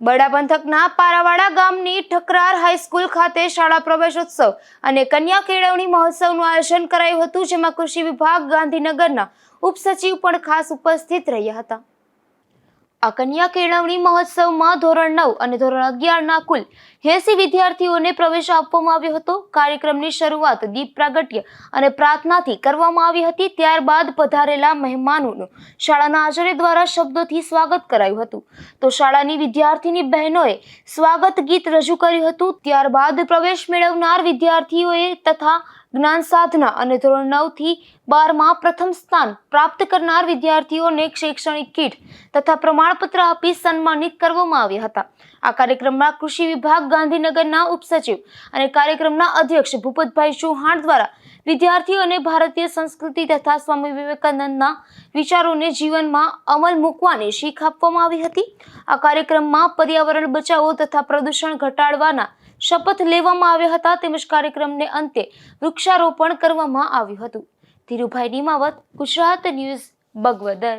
બડા પંથકના પારાવાડા ગામની ઠકરાર હાઈસ્કૂલ ખાતે શાળા પ્રવેશોત્સવ અને કન્યા કેળવણી મહોત્સવનું આયોજન કરાયું હતું, જેમાં કૃષિ વિભાગ ગાંધીનગરના ઉપસચિવ પણ ખાસ ઉપસ્થિત રહ્યા હતા. આ કન્યા કેળવણી મહોત્સવમાં ધોરણ નવ અને ધોરણ અગિયારના કુલ એસી વિદ્યાર્થીઓને પ્રવેશ આપવામાં આવ્યો હતો. કાર્યક્રમની શરૂઆત દીપ પ્રાગટ્ય અને પ્રાર્થનાથી કરવામાં આવી હતી. ત્યારબાદ પધારેલા મહેમાનોનું શાળાના આચાર્ય દ્વારા શબ્દોથી સ્વાગત કરાયું હતું. તો શાળાની વિદ્યાર્થીની બહેનોએ સ્વાગત ગીત રજૂ કર્યું હતું. ત્યારબાદ પ્રવેશ મેળવનાર વિદ્યાર્થીઓએ તથા જ્ઞાન સાધના અને ધોરણ નવથી બારમાં પ્રથમ સ્થાન પ્રાપ્ત કરનાર વિદ્યાર્થીઓને શૈક્ષણિક કીટ તથા પ્રમાણપત્ર આપી સન્માનિત કરવામાં આવ્યા હતા. આ કાર્યક્રમમાં કૃષિ વિભાગ, ગાંધીનગરના ઉપસચિવ અને કાર્યક્રમના અધ્યક્ષ ભૂપતભાઈ ચૌહાણ દ્વારા વિદ્યાર્થીઓને ભારતીય સંસ્કૃતિ તથા સ્વામી વિવેકાનંદના વિચારોને જીવનમાં અમલ મૂકવાની શીખ આપવામાં આવી હતી. આ કાર્યક્રમમાં પર્યાવરણ બચાવો તથા પ્રદૂષણ ઘટાડવાના શપથ લેવામાં આવ્યા હતા તેમજ કાર્યક્રમને અંતે વૃક્ષારોપણ કરવામાં આવ્યું હતું. ધીરુભાઈ નિમાવત, ગુજરાત ન્યૂઝ, બગવદર.